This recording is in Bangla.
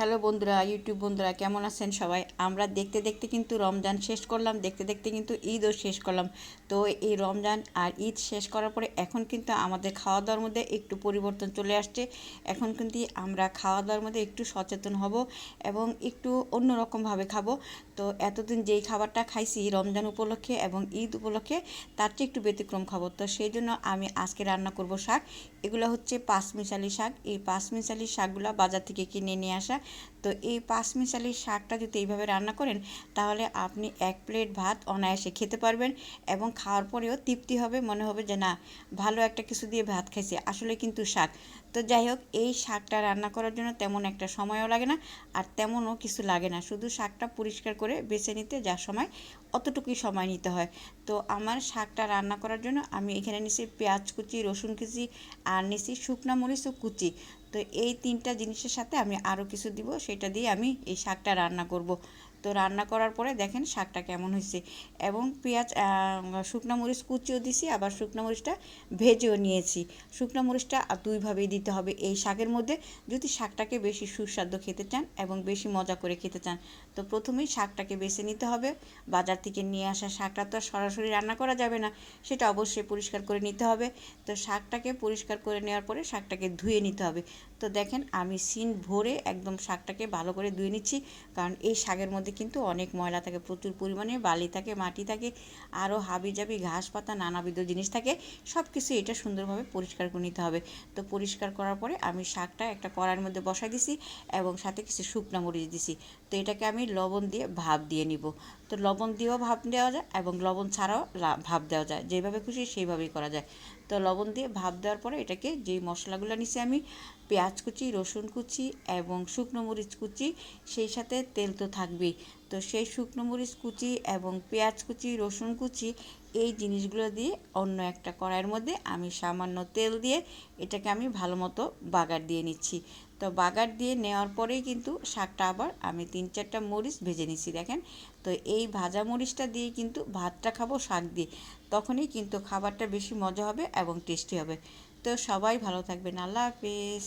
হ্যালো বন্ধুরা ইউটিউব বন্ধুরা, কেমন আছেন সবাই? আমরা দেখতে দেখতে কিন্তু রমজান শেষ করলাম, দেখতে দেখতে কিন্তু ঈদও শেষ করলাম। তো এই রমজান আর ঈদ শেষ করার পরে এখন কিন্তু আমাদের খাওয়া দাওয়ার মধ্যে একটু পরিবর্তন চলে আসছে। এখন কিন্তু আমরা খাওয়া দাওয়ার মধ্যে একটু সচেতন হব এবং একটু অন্যরকমভাবে খাব। তো এতদিন যেই খাবারটা খাইছি রমজান উপলক্ষে এবং ঈদ উপলক্ষে, তার চেয়ে একটু ব্যতিক্রম খাব। তো সেই জন্য আমি আজকে রান্না করব শাক। এগুলো হচ্ছে পাঁচমিশালি শাক। এই পাঁচমিশালি শাকগুলো বাজার থেকে কিনে নিয়ে আসা। তো এই পাঁচমিশালি শাকটা যদি এইভাবে রান্না করেন, তাহলে আপনি এক প্লেট ভাত অনায়াসে খেতে পারবেন এবং খাওয়ার পরেও তৃপ্তি হবে, মনে হবে যে না, ভালো একটা কিছু দিয়ে ভাত খাইছি, আসলে কিন্তু শাক। তো যাই হোক, এই শাকটা রান্না করার জন্য তেমন একটা সময়ও লাগে না আর তেমনও কিছু লাগে না। শুধু শাকটা পরিষ্কার করে বেছে নিতে যা সময়, অতটুকুই সময় নিতে হয়। তো আমার শাকটা রান্না করার জন্য আমি এখানে নিছি পেঁয়াজ কুচি, রসুন কুচি আর নিছি শুকনা মরিচ ও কুচি। তো এই তিনটা জিনিসের সাথে আমি আরও কিছু দিব, সেটা দিয়ে আমি এই শাকটা রান্না করব। তো রান্না করার পরে দেখেন শাকটা কেমন হয়েছে। এবং পেঁয়াজ শুকনো মরিচ কুচিও দিছি, আবার শুকনো মরিচটা ভেজেও নিয়েছি। শুকনো মরিচটা দুইভাবেই দিতে হবে। এই শাকের মধ্যে যদি শাকটাকে বেশি সুস্বাদু খেতে চান এবং বেশি মজা করে খেতে চান, তো প্রথমেই শাকটাকে বেছে নিতে হবে। বাজার থেকে নিয়ে আসা শাকটা তো সরাসরি রান্না করা যাবে না, সেটা অবশ্যই পরিষ্কার করে নিতে হবে। তো শাকটাকে পরিষ্কার করে নেওয়ার পরে শাকটাকে ধুয়ে নিতে হবে। তো দেখেন আমি সিন ভরে একদম শাকটাকে ভালো করে ধুয়ে নিচ্ছি। কারণ এই শাকের মধ্যে কিন্তু অনেক ময়লা থাকে, প্রচুর পরিমাণে বালি থাকে, মাটি থাকে আরও হাবি জাবি ঘাস পাতা, নানাবিধ জিনিস থাকে। সব কিছু এটা সুন্দরভাবে পরিষ্কার করে নিতে হবে। তো পরিষ্কার করার পরে আমি শাকটা একটা কড়াইয়ের মধ্যে বসাই দিছি এবং সাথে কিছু শুকনো মরিচ দিছি। তো এটাকে আমি লবণ দিয়ে ভাপ দিয়ে নিব। তো লবণ দিয়েও ভাপ দেওয়া যায় এবং লবণ ছাড়াও ভাব দেওয়া যায়। যেভাবে খুশি সেইভাবেই করা যায়। তো লবণ দিয়ে ভাপ দেওয়ার পরে এটাকে যেই মশলাগুলো নিছি আমি পেঁয়াজ কুচি, রসুন কুচি এবং শুকনো মরিচ কুচি, সেই সাথে তেল তো থাকবেই। তো সেই শুকনো মরিচ কুচি এবং পেঁয়াজ কুচি, রসুন কুচি, এই জিনিসগুলো দিয়ে অন্য একটা কড়াইয়ের মধ্যে আমি সামান্য তেল দিয়ে এটাকে আমি ভালো মতো বাগার দিয়ে নিচ্ছি। তো বাগার দিয়ে নেওয়ার পরেই কিন্তু শাকটা আবার আমি তিন চারটা মরিচ ভেজে নিচ্ছি, দেখেন। তো এই ভাজা মরিচটা দিয়ে কিন্তু ভাতটা খাব শাক দিয়ে, তখনই কিন্তু খাবারটা বেশি মজা হবে এবং টেস্টি হবে। তো সবাই ভালো থাকবেন, আল্লাহ হাফেজ।